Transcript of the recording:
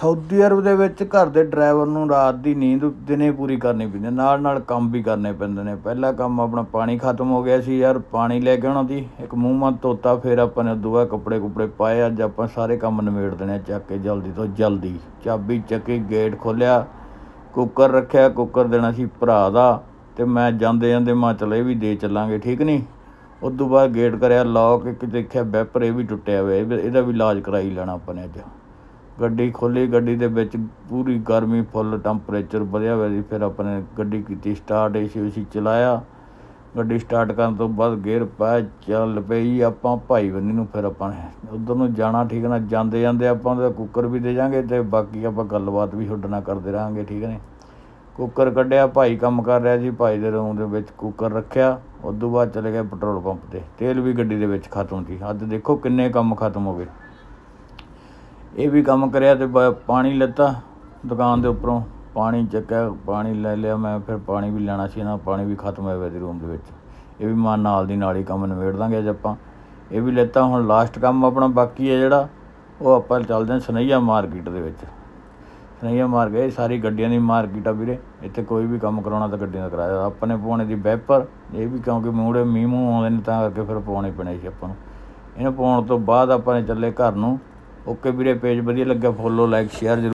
Saudi Arab ਦੇ ਵਿੱਚ ਘਰ ਦੇ ਡਰਾਈਵਰ ਨੂੰ ਰਾਤ ਦੀ ਨੀਂਦ ਦਿਨੇ ਪੂਰੀ ਕਰਨੀ ਪੈਂਦੀ, ਨਾਲ ਨਾਲ ਕੰਮ ਵੀ ਕਰਨੇ ਪੈਂਦੇ ਨੇ। ਪਹਿਲਾ ਕੰਮ ਆਪਣਾ ਪਾਣੀ ਖਤਮ ਹੋ ਗਿਆ ਸੀ ਯਾਰ, ਪਾਣੀ ਲੈ ਕੇ ਆਉਣਾ ਦੀ ਇੱਕ ਮੂੰਹ ਮਾ ਧੋਤਾ, ਫਿਰ ਆਪਾਂ ਨੇ ਦੁਆ ਕੱਪੜੇ ਕੁਪੜੇ ਪਾਏ, ਅੱਜ ਆਪਾਂ ਸਾਰੇ ਕੰਮ ਨਿਬੇੜ ਦੇਣੇ ਆ, ਚੱਕ ਕੇ ਜਲਦੀ ਤੋਂ ਜਲਦੀ। ਚਾਬੀ ਚੱਕੀ, ਗੇਟ ਖੋਲਿਆ ਕੁੱਕਰ ਰੱਖਿਆ, ਕੁੱਕਰ ਦੇਣਾ ਸੀ ਭਰਾ ਦਾ, ਤੇ ਮੈਂ ਜਾਂਦੇ ਜਾਂਦੇ ਮਾਂ ਚਲੇ ਵੀ ਦੇ ਚੱਲਾਂਗੇ, ਠੀਕ ਨਹੀਂ ਉਸ ਤੋਂ ਬਾਅਦ ਗੇਟ ਕਰਿਆ ਲੌਕ ਇੱਕ ਦੇਖਿਆ ਵੈਪਰ ਇਹ ਵੀ ਟੁੱਟਿਆ ਹੋਇਆ, ਇਹਦਾ ਵੀ ਇਲਾਜ ਕਰਾਈ ਲੈਣਾ ਆਪਾਂ ਨੇ ਅੱਜ। ਗੱਡੀ ਖੋਲ੍ਹੀ, ਗੱਡੀ ਦੇ ਵਿੱਚ ਪੂਰੀ ਗਰਮੀ, ਫੁੱਲ ਟੈਂਪਰੇਚਰ ਵਧਿਆ ਹੋਇਆ ਸੀ, ਫਿਰ ਆਪਾਂ ਨੇ ਗੱਡੀ ਕੀਤੀ ਸਟਾਰਟ ਏ ਸੀ ਉਸੀ ਚਲਾਇਆ। ਗੱਡੀ ਸਟਾਰਟ ਕਰਨ ਤੋਂ ਬਾਅਦ ਗੇਅਰ ਪਾਇਆ ਚੱਲ ਪਈ, ਆਪਾਂ ਭਾਈ ਬੰਨੀ ਨੂੰ ਫਿਰ ਆਪਾਂ ਨੇ ਉਧਰ ਨੂੰ ਜਾਣਾ, ਠੀਕ ਨਾ, ਜਾਂਦੇ ਜਾਂਦੇ ਆਪਾਂ ਉਹਦਾ ਕੁੱਕਰ ਵੀ ਦੇ ਜਾਾਂਗੇ ਤੇ ਬਾਕੀ ਆਪਾਂ ਗੱਲਬਾਤ ਵੀ ਤੁਹਾਡੇ ਨਾਲ ਕਰਦੇ ਰਹਾਂਗੇ, ਠੀਕ ਨੇ। ਕੁੱਕਰ ਕੱਢਿਆ, ਭਾਈ ਕੰਮ ਕਰ ਰਿਹਾ ਸੀ ਭਾਈ ਦੇ ਰੂਮ ਦੇ ਵਿੱਚ ਕੁੱਕਰ ਰੱਖਿਆ, ਉਸ ਤੋਂ ਬਾਅਦ ਚਲੇ ਗਏ ਪੈਟਰੋਲ ਪੰਪ ਤੇ। ਤੇਲ ਵੀ ਗੱਡੀ ਦੇ ਵਿੱਚ ਖਤਮ ਸੀ। ਅੱਜ ਦੇਖੋ ਕਿੰਨੇ ਕੰਮ ਖਤਮ ਹੋ ਗਏ। ਇਹ ਵੀ ਕੰਮ ਕਰਿਆ ਤੇ ਬ- ਪਾਣੀ ਲੱਤਾ ਦੁਕਾਨ ਦੇ ਉੱਪਰੋਂ। ਪਾਣੀ ਚੱਕਿਆ, ਪਾਣੀ ਲੈ ਲਿਆ ਮੈਂ, ਫਿਰ ਪਾਣੀ ਵੀ ਲੈਣਾ ਸੀ ਨਾ ਪਾਣੀ ਵੀ ਖਤਮ ਹੋਇਆ ਹੋਇਆ ਸੀ ਰੂਮ ਦੇ ਵਿੱਚ। ਇਹ ਵੀ ਮਾਂ ਨਾਲ ਦੀ ਨਾਲ ਹੀ ਕੰਮ ਨਿਬੇੜ ਦਾਂਗੇ ਅੱਜ ਆਪਾਂ। ਇਹ ਵੀ ਲੈਤਾ ਹੁਣ ਲਾਸਟ ਕੰਮ ਆਪਣਾ ਬਾਕੀ ਹੈ ਜਿਹੜਾ, ਉਹ ਆਪਾਂ ਚੱਲਦੇ ਹਾਂ ਸਨਈਆ ਮਾਰਕੀਟ ਦੇ ਵਿੱਚ। ਸਨਈਆ ਮਾਰਕੀਟ, ਇਹ ਸਾਰੀ ਗੱਡੀਆਂ ਦੀ ਮਾਰਕੀਟ ਆ ਵੀਰੇ। ਇੱਥੇ ਕੋਈ ਵੀ ਕੰਮ ਕਰਾਉਣਾ ਤਾਂ ਗੱਡੀਆਂ ਦਾ ਕਰਾਇਆ। ਆਪਾਂ ਨੇ ਪਾਉਣੇ ਦੀ ਵੈਪਰ ਇਹ ਵੀ ਕਿਉਂਕਿ ਮੂਹਰੇ ਮੀਂਹ ਮੂੰਹ ਆਉਂਦੇ ਨੇ ਤਾਂ ਕਰਕੇ ਫਿਰ ਪਾਉਣੇ ਪੈਣੇ ਸੀ ਆਪਾਂ ਨੂੰ। ਇਹਨੂੰ ਪਾਉਣ ਤੋਂ ਬਾਅਦ ਆਪਾਂ ਨੇ ਚੱਲੇ ਘਰ ਨੂੰ। ਓਕੇ ਵੀਰੇ ਪੇਜ ਵਧੀਆ ਲੱਗਿਆ ਫੋਲੋ ਲਾਈਕ ਸ਼ੇਅਰ